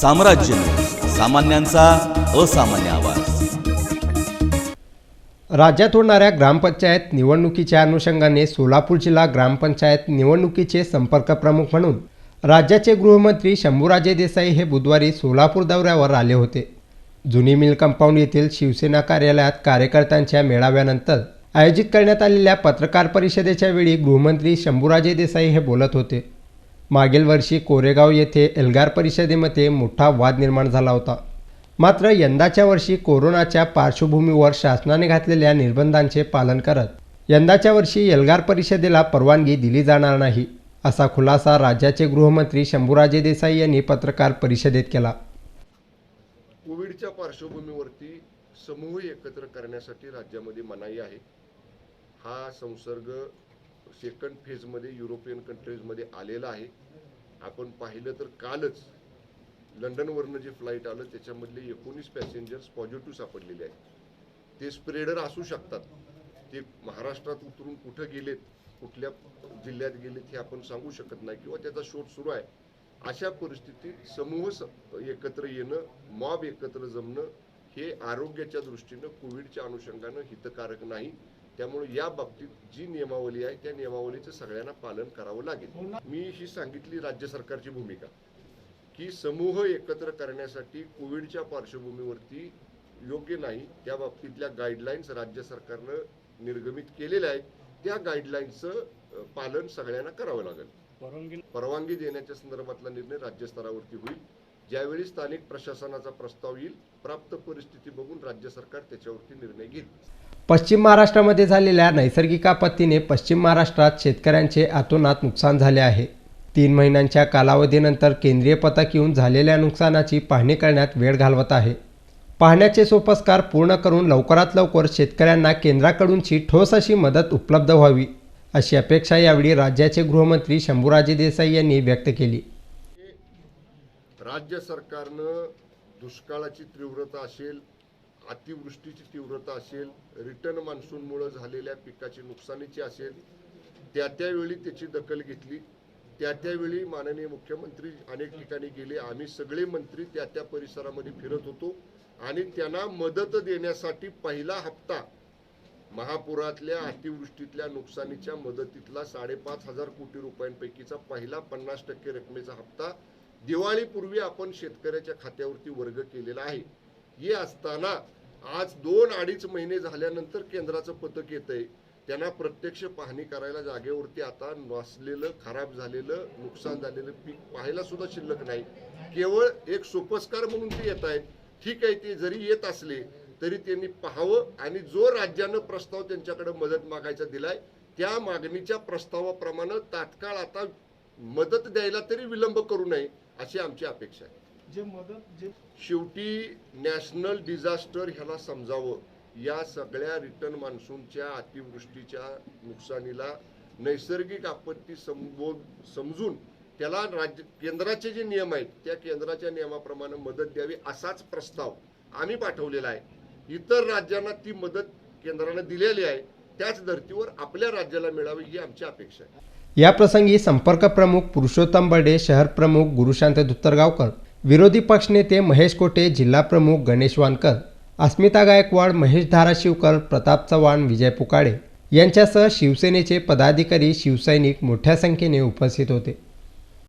साम्राज्य सामान्यांचा असामान्य आवाज. राज्यात होणाऱ्या ग्रामपंचायत निवडणुकीच्या अनुषंगाने सोलापूर जिल्हा ग्रामपंचायत निवडणुकीचे संपर्क प्रमुख म्हणून राज्याचे गृहमंत्री शंभूराजे देसाई हे बुधवारी सोलापूर दौऱ्यावर आले होते. जुनी मिल कंपाऊंड येथील शिवसेना कार्यालयात कार्यकर्त्यांच्या मेळाव्यानंतर आयोजित करण्यात आलेल्या पत्रकार परिषदेच्या वेळी गृहमंत्री शंभूराजे देसाई हे बोलत होते. मागील वर्षी कोरेगाव येथे एल्गार परिषदेमध्ये मोठा वाद निर्माण झाला होता. मात्र यंदाच्या वर्षी कोरोनाच्या पार्श्वभूमीवर शासनाने घातलेल्या निर्बंधांचे पालन करत यंदाच्या वर्षी एल्गार परिषदेला परवानगी दिली जाणार नाही असा खुलासा राज्याचे गृहमंत्री शंभूराजे देसाई यांनी पत्रकार परिषदेत केला. कोविडच्या पार्श्वभूमीवरती समूह एकत्र करण्यासाठी राज्यामध्ये मनाई आहे. हा संसर्ग सेकंड फेजमध्ये युरोपियन कंट्रीजमध्ये आलेला आहे. आपण पाहिलं तर कालच लंडनवरनं जे फ्लाईट आलं त्याच्यामधले एकोणीस पॅसेंजर्स पॉझिटिव्ह सापडलेले आहेत. ते स्प्रेडर असू शकतात. ते महाराष्ट्रात उतरून कुठं गेलेत कुठल्या जिल्ह्यात गेलेत हे आपण सांगू शकत नाही किंवा त्याचा शोध सुरू आहे. अशा परिस्थितीत समूह एकत्र येणं मॉब एकत्र जमणं हे आरोग्याच्या दृष्टीनं कोविडच्या अनुषंगानं हितकारक नाही. त्यामुळे या बाबतीत जी नियमावली आहे त्या नियमावलीचं सगळ्यांना पालन करावं लागेल. मी ही सांगितली राज्य सरकारची भूमिका की समूह एकत्र करण्यासाठी कोविडच्या पार्श्वभूमीवरती योग्य नाही त्या बाबतीतल्या गाईडलाईन्स राज्य सरकारनं निर्गमित केलेल्या आहेत. त्या गाईडलाईन्सचं पालन सगळ्यांना करावं लागेल. परवानगी परवानगी देण्याच्या संदर्भातला निर्णय राज्य स्तरावरती होईल. ज्यावेळी स्थानिक प्रशासनाचा प्रस्ताव येईल प्राप्त परिस्थिती बघून राज्य सरकार त्याच्यावरती निर्णय घेईल. पश्चिम महाराष्ट्रामध्ये झालेल्या नैसर्गिक आपत्तीने पश्चिम महाराष्ट्रात शेतकऱ्यांचे अतोनात नुकसान झाले आहे. तीन महिन्यांच्या कालावधीनंतर केंद्रीय पथक येऊन झालेल्या नुकसानाची पाहणी करण्यात वेळ घालवत आहे. पाहण्याचे सोपस्कार पूर्ण करून लवकरात लवकर शेतकऱ्यांना केंद्राकडूनची ठोस अशी मदत उपलब्ध व्हावी अशी अपेक्षा यावेळी राज्याचे गृहमंत्री शंभूराजे देसाई यांनी व्यक्त केली. राज्य सरकारनं दुष्काळाची तीव्रता असेल अतिवृष्टीची तीव्रता असेल रिटर्न मान्सूनमुळं झालेल्या पिकाची नुकसानीची असेल त्या त्यावेळी त्याची दखल घेतली. त्या त्यावेळी माननीय मुख्यमंत्री अनेक ठिकाणी गेले. आम्ही सगळे मंत्री त्या त्या परिसरामध्ये फिरत होतो. आणि त्यांना मदत देण्यासाठी पहिला हप्ता महापुरातल्या अतिवृष्टीतल्या नुकसानीच्या मदतीतला साडेपाच हजार कोटी रुपयांपैकीचा पहिला पन्नास टक्के रकमेचा हप्ता दिवाळीपूर्वी आपण शेतकऱ्याच्या खात्यावरती वर्ग केलेला आहे. हे असताना आज दोन अडीच महिने झाल्यानंतर केंद्राचं पथक येतंय. त्यांना प्रत्यक्ष पाहणी करायला जागेवरती आता नसलेलं खराब झालेलं नुकसान झालेलं पीक पाहायला सुद्धा शिल्लक नाही. केवळ एक सोपस्कार म्हणून ते येत आहेत. ठीक आहे ते जरी येत असले तरी त्यांनी पाहावं आणि जो राज्यानं प्रस्ताव त्यांच्याकडे मदत मागायचा दिलाय त्या मागणीच्या प्रस्तावाप्रमाणे तात्काळ आता मदत द्यायला तरी विलंब करू नये अशी आमची अपेक्षा आहे. जे मदत जे शेवटी नॅशनल डिझास्टर ह्याला समजावं. या सगळ्या रिटर्न मान्सूनच्या अतिवृष्टीच्या नुकसानीला नैसर्गिक आपत्ती संबोध समजून त्याला राज्य केंद्राचे जे नियम आहेत त्या केंद्राच्या नियमाप्रमाणे मदत द्यावी असाच प्रस्ताव आम्ही पाठवलेला आहे. इतर राज्यांना ती मदत केंद्रानं दिलेली आहे त्याच धर्तीवर आपल्या राज्याला मिळावी ही आमची अपेक्षा आहे. याप्रसंगी संपर्क प्रमुख पुरुषोत्तम बर्डे शहर प्रमुख गुरुशांत दुत्तरगावकर विरोधी पक्षनेते महेश कोटे जिल्हाप्रमुख गणेश वानकर अस्मिता गायकवाड महेश धाराशिवकर प्रताप चव्हाण विजय पुकाडे यांच्यासह शिवसेनेचे पदाधिकारी शिवसैनिक मोठ्या संख्येने उपस्थित होते.